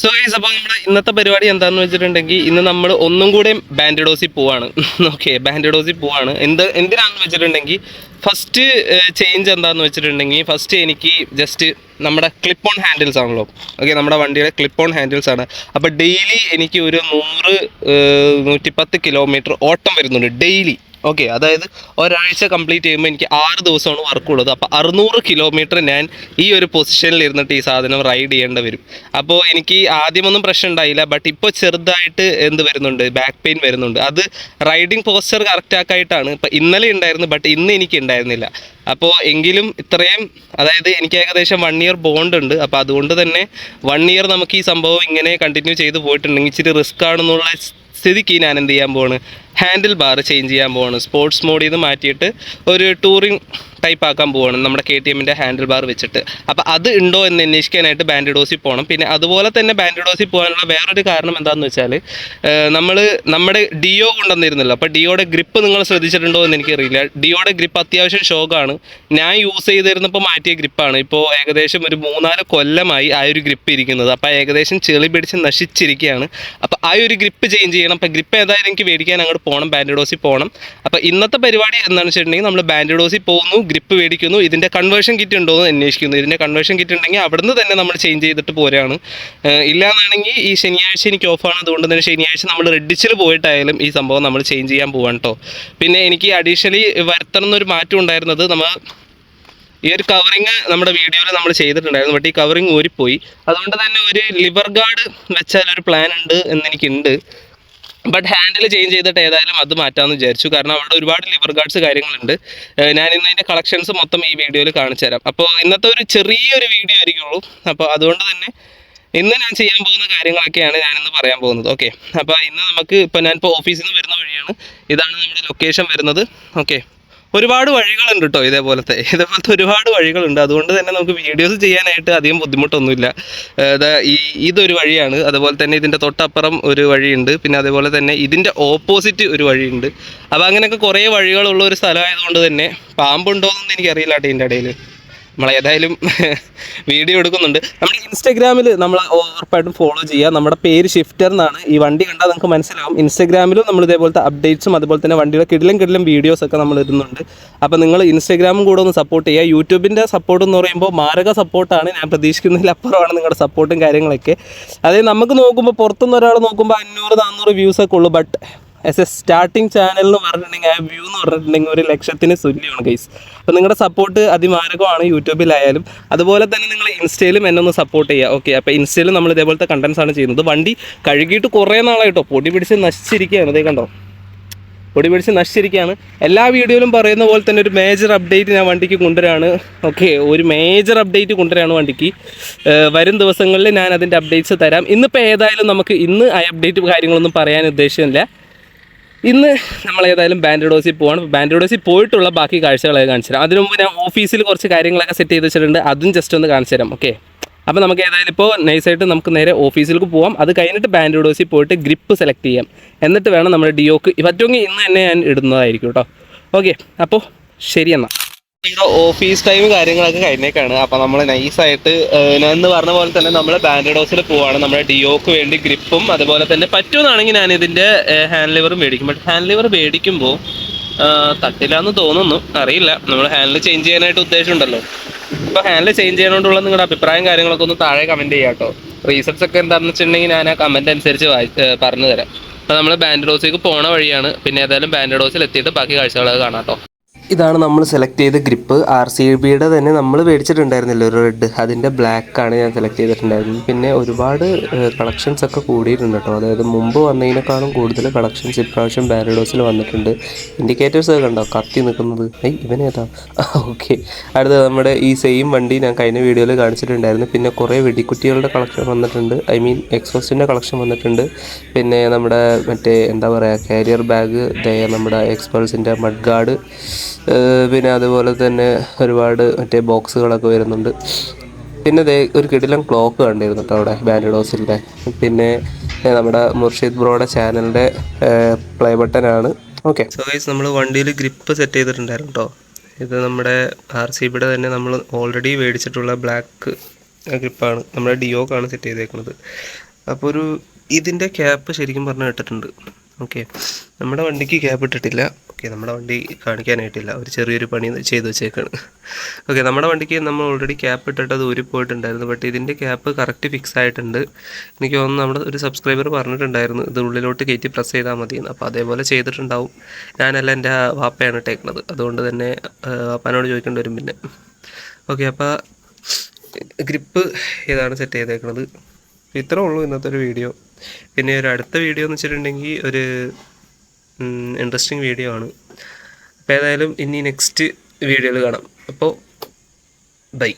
So guys അപ്പോൾ നമ്മുടെ ഇന്നത്തെ പരിപാടി എന്താണെന്ന് വെച്ചിട്ടുണ്ടെങ്കിൽ ഇന്ന് നമ്മൾ ഒന്നും കൂടെ ബാൻഡഡോസിൽ പോവാണ്. ഓക്കെ ബാൻഡഡോസിൽ പോവാണ്. എന്ത് എന്തിനാണെന്ന് വെച്ചിട്ടുണ്ടെങ്കിൽ ഫസ്റ്റ് ചേഞ്ച് എന്താണെന്ന് വെച്ചിട്ടുണ്ടെങ്കിൽ ഫസ്റ്റ് എനിക്ക് ജസ്റ്റ് നമ്മുടെ ക്ലിപ്പ് ഓൺ ഹാൻഡിൽസ് ആണല്ലോ. ഓക്കെ നമ്മുടെ വണ്ടിയുടെ ക്ലിപ്പ് ഓൺ ഹാൻഡിൽസ് ആണ്. അപ്പോൾ ഡെയിലി എനിക്ക് ഒരു നൂറ് നൂറ്റിപ്പത്ത് കിലോമീറ്റർ ഓട്ടം വരുന്നുണ്ട്. ഡെയിലി ഓക്കെ അതായത് ഒരാഴ്ച കംപ്ലീറ്റ് ചെയ്യുമ്പോൾ എനിക്ക് ആറ് ദിവസമാണ് വർക്ക് ഉള്ളത്. അപ്പോൾ അറുന്നൂറ് കിലോമീറ്റർ ഞാൻ ഈ ഒരു പൊസിഷനിൽ ഇരുന്നിട്ട് ഈ സാധനം റൈഡ് ചെയ്യേണ്ടി വരും. അപ്പോൾ എനിക്ക് ആദ്യമൊന്നും പ്രശ്നം ഉണ്ടായില്ല. ബട്ട് ഇപ്പോൾ ചെറുതായിട്ട് എന്ത് വരുന്നുണ്ട്? ബാക്ക് പെയിൻ വരുന്നുണ്ട്. അത് റൈഡിങ് പോസ്റ്റർ കറക്റ്റ് ആക്കായിട്ടാണ്. ഇപ്പം ഇന്നലെ ഉണ്ടായിരുന്നു ബട്ട് ഇന്ന് എനിക്ക് ഉണ്ടായിരുന്നില്ല. അപ്പോൾ എങ്കിലും ഇത്രയും അതായത് എനിക്ക് ഏകദേശം വൺ ഇയർ ബോണ്ട് ഉണ്ട്. അപ്പോൾ അതുകൊണ്ട് തന്നെ വൺ ഇയർ നമുക്ക് ഈ സംഭവം ഇങ്ങനെ കണ്ടിന്യൂ ചെയ്ത് പോയിട്ടുണ്ടെങ്കിൽ ഇച്ചിരി റിസ്ക് ആണെന്നുള്ള സ്ഥിതിക്ക് ഞാൻ എന്ത് ചെയ്യാൻ പോവാണ്? ഹാൻഡിൽ ബാർ ചേഞ്ച് ചെയ്യാൻ പോവാണ്. സ്പോർട്സ് മോഡിൽ നിന്ന് മാറ്റിയിട്ട് ഒരു ടൂറിങ് ടൈപ്പ് ആക്കാൻ പോവാണ്. നമ്മുടെ കെ ടി എമ്മിന്റെ ഹാൻഡിൽ ബാർ വെച്ചിട്ട്. അപ്പോൾ അത് ഉണ്ടോ എന്ന് അന്വേഷിക്കാനായിട്ട് ബാൻഡിഡോസിൽ പോകണം പിന്നെ അതുപോലെ തന്നെ ബാൻഡിഡോസിൽ പോകാനുള്ള വേറൊരു കാരണം എന്താണെന്ന് വെച്ചാൽ നമ്മൾ നമ്മുടെ ഡിയോ കൊണ്ടുവന്നിരുന്നല്ലോ. അപ്പോൾ ഡിയോയുടെ ഗ്രിപ്പ് നിങ്ങൾ ശ്രദ്ധിച്ചിട്ടുണ്ടോ എന്ന് എനിക്കറിയില്ല. ഡിയോയുടെ ഗ്രിപ്പ് അത്യാവശ്യം ഷോക്കാണ് ഞാൻ യൂസ് ചെയ്തിരുന്നപ്പോൾ മാറ്റിയ ഗ്രിപ്പാണ് ഇപ്പോൾ ഏകദേശം ഒരു മൂന്നാൽ കൊല്ലമായി ആ ഒരു ഗ്രിപ്പ് ഇരിക്കുന്നത്. അപ്പോൾ ഏകദേശം ചെളി പിടിച്ച് നശിച്ചിരിക്കുകയാണ് അപ്പോൾ ആ ഒരു ഗ്രിപ്പ് ചേഞ്ച് ചെയ്യണം. അപ്പോൾ ഗ്രിപ്പ് ഏതായാലും എനിക്ക് മേടിക്കാൻ അങ്ങോട്ട് പോകണം ബാൻഡിഡോസിൽ പോകണം അപ്പോൾ ഇന്നത്തെ പരിപാടി എന്താണെന്ന് വെച്ചിട്ടുണ്ടെങ്കിൽ നമ്മൾ ബാൻഡിഡോസിൽ പോകുന്നു. ഗ്രിപ്പ് മേടിക്കുന്നു. ഇതിന്റെ കൺവേർഷൻ കിറ്റ് ഉണ്ടോ എന്ന് അന്വേഷിക്കുന്നു. ഇതിന്റെ കൺവേർഷൻ കിറ്റ് ഉണ്ടെങ്കിൽ അവിടുന്ന് തന്നെ നമ്മൾ ചേഞ്ച് ചെയ്തിട്ട് പോരാണ്. ഇല്ലാന്നാണെങ്കിൽ ഈ ശനിയാഴ്ച എനിക്ക് ഓഫാണ് അതുകൊണ്ട് തന്നെ ശനിയാഴ്ച നമ്മൾ റെഡിച്ചിൽ പോയിട്ടായാലും ഈ സംഭവം നമ്മൾ ചേഞ്ച് ചെയ്യാൻ പോവാണ് കേട്ടോ പിന്നെ എനിക്ക് അഡീഷണലി വരുത്തണം എന്നൊരു മാറ്റം ഉണ്ടായിരുന്നത് നമ്മൾ ഈ ഒരു കവറിങ് നമ്മുടെ വീഡിയോയിൽ നമ്മൾ ചെയ്തിട്ടുണ്ടായിരുന്നു. ബട്ട് ഈ കവറിങ് ഊരിപ്പോയി. അതുകൊണ്ട് തന്നെ ഒരു ലിവർ ഗാർഡ് വെച്ചാൽ ഒരു പ്ലാൻ ഉണ്ട് എന്നെനിക്കുണ്ട് ബട്ട് ഹാൻഡിൽ ചേഞ്ച് ചെയ്തിട്ട് ഏതായാലും അത് മാറ്റാമെന്ന് വിചാരിച്ചു. കാരണം അവിടെ ഒരുപാട് ലിവർ ഗാർഡ്സ് കാര്യങ്ങളുണ്ട്. ഞാൻ ഇന്ന് അതിന്റെ കളക്ഷൻസ് മൊത്തം ഈ വീഡിയോയിൽ കാണിച്ചു തരാം. അപ്പോൾ ഇന്നത്തെ ഒരു ചെറിയൊരു വീഡിയോ ആയിരിക്കുള്ളൂ. അപ്പോൾ അതുകൊണ്ട് തന്നെ ഇന്ന് ഞാൻ ചെയ്യാൻ പോകുന്ന കാര്യങ്ങളൊക്കെയാണ് ഞാനിന്ന് പറയാൻ പോകുന്നത്. ഓക്കെ അപ്പോൾ ഇന്ന് നമുക്ക് ഇപ്പോൾ ഞാനിപ്പോൾ ഓഫീസിൽ നിന്ന് വരുന്ന വഴിയാണ്. ഇതാണ് നമ്മുടെ ലൊക്കേഷൻ വരുന്നത്. ഓക്കെ ഒരുപാട് വഴികളുണ്ട് കേട്ടോ ഇതേപോലത്തെ. ഇതേപോലത്തെ ഒരുപാട് വഴികളുണ്ട്. അതുകൊണ്ട് തന്നെ നമുക്ക് വീഡിയോസ് ചെയ്യാനായിട്ട് അധികം ബുദ്ധിമുട്ടൊന്നുമില്ല. ഈ ഇതൊരു വഴിയാണ്. അതുപോലെ തന്നെ ഇതിന്റെ തൊട്ടപ്പുറം ഒരു വഴിയുണ്ട്. പിന്നെ അതേപോലെ തന്നെ ഇതിന്റെ ഓപ്പോസിറ്റ് ഒരു വഴിയുണ്ട്. അപ്പോൾ അങ്ങനെയൊക്കെ കുറേ വഴികളുള്ള ഒരു സ്ഥലമായതുകൊണ്ട് തന്നെ പാമ്പുണ്ടോ എന്നൊന്നും എനിക്കറിയില്ല കേട്ടോ ഇതിന്റെ ഇടയിൽ നമ്മൾ ഏതായാലും വീഡിയോ എടുക്കുന്നുണ്ട്. നമ്മുടെ ഇൻസ്റ്റാഗ്രാമിൽ നമ്മൾ ഉറപ്പായിട്ടും ഫോളോ ചെയ്യുക. നമ്മുടെ പേര് ഷിഫ്റ്റർ എന്നാണ്. ഈ വണ്ടി കണ്ടാൽ നമുക്ക് മനസ്സിലാവും. ഇൻസ്റ്റാഗ്രാമിലും നമ്മൾ ഇതേപോലത്തെ അപ്ഡേറ്റ്സും അതുപോലെ തന്നെ വണ്ടിയുടെ കിടിലും കിടിലും വീഡിയോസ് ഒക്കെ നമ്മൾ ഇടുന്നുണ്ട്. അപ്പോൾ നിങ്ങൾ ഇൻസ്റ്റാഗ്രാമും കൂടെ ഒന്ന് സപ്പോർട്ട് ചെയ്യുക. യൂട്യൂബിന്റെ സപ്പോർട്ട് എന്ന് പറയുമ്പോൾ മാരക സപ്പോർട്ടാണ് ഞാൻ പ്രതീക്ഷിക്കുന്നതിലപ്പുറമാണ് നിങ്ങളുടെ സപ്പോർട്ടും കാര്യങ്ങളൊക്കെ. അതായത് നമുക്ക് നോക്കുമ്പോൾ പുറത്തുനിന്ന് ഒരാൾ നോക്കുമ്പോൾ അഞ്ഞൂറ് നാനൂറ് വ്യൂസൊക്കെ ഉള്ളൂ. But as a starting channel എന്ന് പറഞ്ഞിട്ടുണ്ടെങ്കിൽ ആ വ്യൂ എന്ന് പറഞ്ഞിട്ടുണ്ടെങ്കിൽ ഒരു ലക്ഷത്തിന് തുല്യമാണ് ഗൈസ് അപ്പോൾ നിങ്ങളുടെ സപ്പോർട്ട് അതിമാരകമാണ് യൂട്യൂബിലായാലും. അതുപോലെ തന്നെ നിങ്ങൾ ഇൻസ്റ്റയിലും എന്നെ ഒന്ന് സപ്പോർട്ട് ചെയ്യുക ഓക്കെ അപ്പോൾ ഇൻസ്റ്റയിലും നമ്മൾ ഇതേപോലത്തെ കണ്ടൻസ് ആണ് ചെയ്യുന്നത്. വണ്ടി കഴുകിയിട്ട് കുറേ നാളായിട്ടോ പൊടി പിടിച്ച് നശിച്ചിരിക്കുകയാണ് അതേ കണ്ടോ? പൊടി പിടിച്ച് നശിച്ചിരിക്കുകയാണ്. എല്ലാ വീഡിയോയിലും പറയുന്ന പോലെ തന്നെ ഒരു മേജർ അപ്ഡേറ്റ് ഞാൻ വണ്ടിക്ക് കൊണ്ടുവരാണ് ഓക്കെ ഒരു മേജർ അപ്ഡേറ്റ് കൊണ്ടുവരാണ് വണ്ടിക്ക്. വരും ദിവസങ്ങളിൽ ഞാൻ അതിന്റെ അപ്ഡേറ്റ്സ് തരാം. ഇന്നിപ്പോൾ ഏതായാലും നമുക്ക് ഇന്ന് ആ അപ്ഡേറ്റ് കാര്യങ്ങളൊന്നും പറയാൻ ഉദ്ദേശമില്ല ഇന്ന് നമ്മൾ ഏതായാലും ബാൻഡോസിൽ പോവാണ്. ബാൻഡഡോസിൽ പോയിട്ടുള്ള ബാക്കി കാഴ്ചകളൊക്കെ കാണിച്ചു തരാം. അതിനു മുമ്പ് ഞാൻ ഓഫീസിൽ കുറച്ച് കാര്യങ്ങളൊക്കെ സെറ്റ് ചെയ്ത് വെച്ചിട്ടുണ്ട്. അതും ജസ്റ്റ് ഒന്ന് കാണിച്ചു തരാം. ഓക്കെ അപ്പോൾ നമുക്ക് ഏതായാലും ഇപ്പോൾ നൈസായിട്ട് നമുക്ക് നേരെ ഓഫീസിലേക്ക് പോവാം. അത് കഴിഞ്ഞിട്ട് ബാൻഡഡോസിൽ പോയിട്ട് ഗ്രിപ്പ് സെലക്ട് ചെയ്യാം. എന്നിട്ട് വേണം നമ്മുടെ ഡിയോക്ക് പറ്റുമെങ്കിൽ ഇന്ന് തന്നെ ഞാൻ ഇടുന്നതായിരിക്കും കേട്ടോ ഓക്കെ അപ്പോൾ ശരി എന്നാൽ ഓഫീസ് ടൈം കാര്യങ്ങളൊക്കെ കഴിഞ്ഞേക്കാണ്. അപ്പൊ നമ്മൾ നൈസായിട്ട് ഞാൻ എന്ന് പറഞ്ഞ പോലെ തന്നെ നമ്മൾ ബാൻഡഡോസിൽ പോവാണ്. നമ്മുടെ ഡിയോക്ക് വേണ്ടി ഗ്രിപ്പും അതുപോലെ തന്നെ പറ്റുമെന്നാണെങ്കിൽ ഞാൻ ഇതിന്റെ ഹാൻഡ് ലിവറും മേടിക്കും. ബട്ട് ഹാൻഡ് ലിവർ മേടിക്കുമ്പോൾ തട്ടില്ല എന്ന് തോന്നുന്നു. അറിയില്ല. നമ്മൾ ഹാൻഡിൽ ചേഞ്ച് ചെയ്യാനായിട്ട് ഉദ്ദേശമുണ്ടല്ലോ. അപ്പൊ ഹാൻഡിൽ ചേഞ്ച് ചെയ്യാനോടുള്ള നിങ്ങളുടെ അഭിപ്രായം കാര്യങ്ങളൊക്കെ ഒന്ന് താഴെ കമന്റ് ചെയ്യാട്ടോ റീസൺസ് ഒക്കെ എന്താണെന്ന് വെച്ചിട്ടുണ്ടെങ്കിൽ ഞാൻ ആ കമന്റ് അനുസരിച്ച് പറഞ്ഞു തരാം അപ്പൊ നമ്മൾ ബാൻഡഡോസിലേക്ക് പോണ വഴിയാണ്. പിന്നെ ഏതായാലും ബാൻഡഡോസിൽ എത്തിയിട്ട് ബാക്കി കാഴ്ചകളൊക്കെ കാണാം കേട്ടോ. ഇതാണ് നമ്മൾ സെലക്ട് ചെയ്ത ഗ്രിപ്പ് ആർ സി ബിയുടെ തന്നെ നമ്മൾ മേടിച്ചിട്ടുണ്ടായിരുന്നില്ല ഒരു റെഡ് അതിന്റെ ബ്ലാക്ക് ആണ് ഞാൻ സെലക്ട് ചെയ്തിട്ടുണ്ടായിരുന്നത്. പിന്നെ ഒരുപാട് കളക്ഷൻസ് ഒക്കെ കൂടിയിട്ടുണ്ട് കേട്ടോ. അതായത് മുമ്പ് വന്നതിനേക്കാളും കൂടുതൽ കളക്ഷൻസ് ഇപ്രാവശ്യം ബാരഡോസിൽ വന്നിട്ടുണ്ട്. ഇൻഡിക്കേറ്റേഴ്സ് ഒക്കെ കണ്ടോ? കത്തി നിൽക്കുന്നത്. ഏയ് ഇവനേതാ ഓക്കെ അടുത്ത നമ്മുടെ ഈ സെയിം വണ്ടി ഞാൻ കഴിഞ്ഞ വീഡിയോയിൽ കാണിച്ചിട്ടുണ്ടായിരുന്നു. പിന്നെ കുറേ വെടിക്കുട്ടികളുടെ കളക്ഷൻ വന്നിട്ടുണ്ട്. ഐ മീൻ എക്സോസ്റ്റിന്റെ കളക്ഷൻ വന്നിട്ടുണ്ട്. പിന്നെ നമ്മുടെ മറ്റേ എന്താ പറയുക കാരിയർ ബാഗ് നമ്മുടെ എക്സ്പൾസിന്റെ മഡ് ഗാർഡ് പിന്നെ അതുപോലെ തന്നെ ഒരുപാട് മറ്റേ ബോക്സുകളൊക്കെ വരുന്നുണ്ട്. പിന്നെ ദേ ഒരു കിടിലം ക്ലോക്ക് കണ്ടിരുന്നു കേട്ടോ അവിടെ ബാൻഡഡോസിന്റെ പിന്നെ നമ്മുടെ മുർഷിദ് ബ്രോയുടെ ചാനലിന്റെ പ്ലേ ബട്ടൺ ആണ്. ഓക്കെ സോ ഗൈസ് നമ്മൾ വണ്ടിയിൽ ഗ്രിപ്പ് സെറ്റ് ചെയ്തിട്ടുണ്ടായിരുന്നു കേട്ടോ ഇത് നമ്മുടെ ആർ സി ബിയുടെ തന്നെ നമ്മൾ ഓൾറെഡി മേടിച്ചിട്ടുള്ള ബ്ലാക്ക് ഗ്രിപ്പാണ് നമ്മുടെ ഡിയോക്കാണ് സെറ്റ് ചെയ്തേക്കുന്നത് അപ്പോൾ ഒരു ഇതിന്റെ ക്യാപ്പ് ശരിക്കും പറഞ്ഞാൽ ഇട്ടിട്ടുണ്ട്. ഓക്കെ നമ്മുടെ വണ്ടിക്ക് ക്യാബ് ഇട്ടിട്ടില്ല. ഓക്കെ നമ്മുടെ വണ്ടി കാണിക്കാനായിട്ടില്ല. ഒരു ചെറിയൊരു പണി ചെയ്ത് വെച്ചേക്കാണ്. ഓക്കെ നമ്മുടെ വണ്ടിക്ക് നമ്മൾ ഓൾറെഡി ക്യാപ്പ് ഇട്ടിട്ട് അത് ഊരി പോയിട്ടുണ്ടായിരുന്നു. ബട്ട് ഇതിന്റെ ക്യാപ്പ് കറക്റ്റ് ഫിക്സ് ആയിട്ടുണ്ട്. എനിക്ക് തോന്നുന്നു നമ്മുടെ ഒരു സബ്സ്ക്രൈബർ പറഞ്ഞിട്ടുണ്ടായിരുന്നു ഇത് ഉള്ളിലോട്ട് കയറ്റി പ്രസ് ചെയ്താൽ മതി അപ്പോൾ അതേപോലെ ചെയ്തിട്ടുണ്ടാവും. ഞാനല്ല എന്റെ വാപ്പയാണ് ഇട്ടേക്കുന്നത് അതുകൊണ്ട് തന്നെ വാപ്പാനോട് ചോദിക്കേണ്ടി വരും പിന്നെ. ഓക്കെ അപ്പോൾ ഗ്രിപ്പ് ഏതാണ് സെറ്റ് ചെയ്തേക്കുന്നത് ഇത്രേ ഉള്ളൂ ഇന്നത്തെ ഒരു വീഡിയോ. പിന്നെ ഒരു അടുത്ത വീഡിയോ എന്ന് വെച്ചിട്ടുണ്ടെങ്കിൽ ഒരു ഇൻട്രസ്റ്റിംഗ് വീഡിയോ ആണ്. അപ്പോൾ ഏതായാലും ഇനി നെക്സ്റ്റ് വീഡിയോയിൽ കാണാം. അപ്പോൾ ബൈ